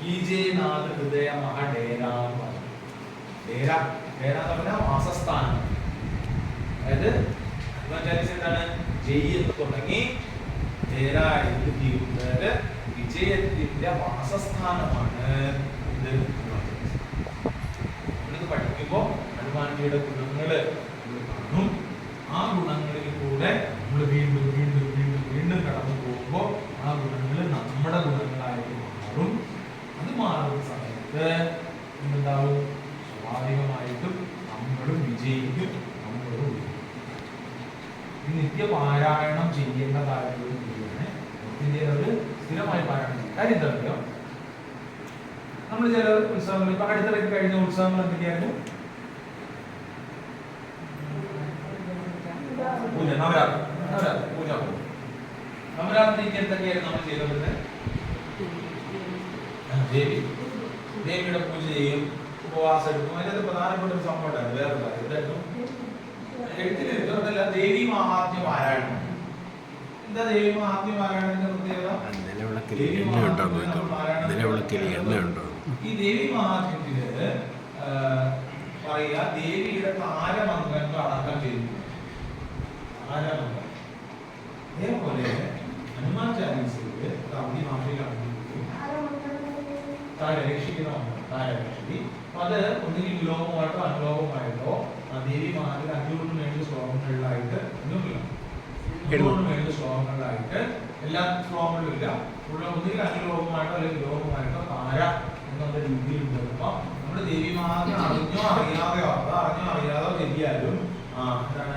കീജേനാഥ് ഹൃദയ എന്ന് അതായത് പഠിക്കുമ്പോൾ ഹനുമാൻജിയുടെ ഗുണങ്ങൾ കാണും. ആ ഗുണങ്ങളിൽ കൂടെ വീണ്ടും വീണ്ടും വീണ്ടും വീണ്ടും കടന്നു പോകുമ്പോൾ ആ ഗുണങ്ങൾ നമ്മുടെ ഗുണങ്ങളായിട്ട് മാറും. അത് മാറുന്ന സമയത്ത് എന്തുണ്ടാവും സ്വാഭാവികമായിട്ടും നമ്മളും വിജയിക്കും. നമ്മളും നിത്യപാരായണം ചെയ്യേണ്ട കാര്യങ്ങളും കൂടിയാണ് ഇതിന്റെ ഒരു സ്ഥിരമായി പാരായണം ചെയ്യും. കാര്യം എന്താ നമ്മൾ ചില ഉത്സവങ്ങൾ ഇപ്പൊ അടുത്തിടയ്ക്ക് കഴിഞ്ഞ ഉത്സവങ്ങൾ എന്തൊക്കെയായിരുന്നു? പൂജ നവരാത്രി. നവരാത്രി പൂജ നവരാത്രിക്ക് എന്തൊക്കെയായിരുന്നു നമ്മൾ ചെയ്തത് ദേവി. ദേവിയുടെ പൂജ ചെയ്യും ഉപവാസം എടുക്കും. അതിനകത്ത് പ്രധാനപ്പെട്ട ഒരു സംഭവം ഉണ്ടായിരുന്നു വേറെ എന്തായിരുന്നു? എഴുത്തിന് അതല്ല ദേവി മഹാത്മ്യ പാരായണം. എന്താ ദേവി മഹാത്മ്യ പാരായണത്തിന്റെ പ്രത്യേകത? ഈ ദേവി മഹാത്മ്യത്തിൽ പറയുക പറയാ ദേവിയുടെ താരമന്ത്രങ്ങൾ അടക്കം ചെയ്തു താരമന്ത്രം അതേപോലെ ഹനുമാൻ ചാലീസയിൽ കവി മാഫിയിലാണ് താര രക്ഷിക്കുന്ന മന്ത്രം താരരക്ഷി അത് ഒന്നുകിൽ വിലോമമായിട്ടോ അനുലോമമായിട്ടോ ദേവി മഹാത്മ്യ അഞ്ഞൂറിന് മേളിൽ ശ്ലോകങ്ങളിലായിട്ട് അഞ്ഞൂറില്ല അഞ്ഞൂറിന് വേണ്ടി ശ്ലോകങ്ങളിലായിട്ട് എല്ലാ ശ്ലോകങ്ങളിലും ഇല്ല. ഉള്ള ഒന്നുകിൽ അനുലോമമായിട്ടോ അല്ലെങ്കിൽ വിലോമമായിട്ടോ താര എന്നുള്ള രീതിയിലുണ്ട്. അപ്പൊ നമ്മുടെ ദേവി മഹാത്മ്യം അറിഞ്ഞോ അറിയാതെയോ അറിഞ്ഞോ അറിയാതോ തെറ്റിയാലും എന്താണ്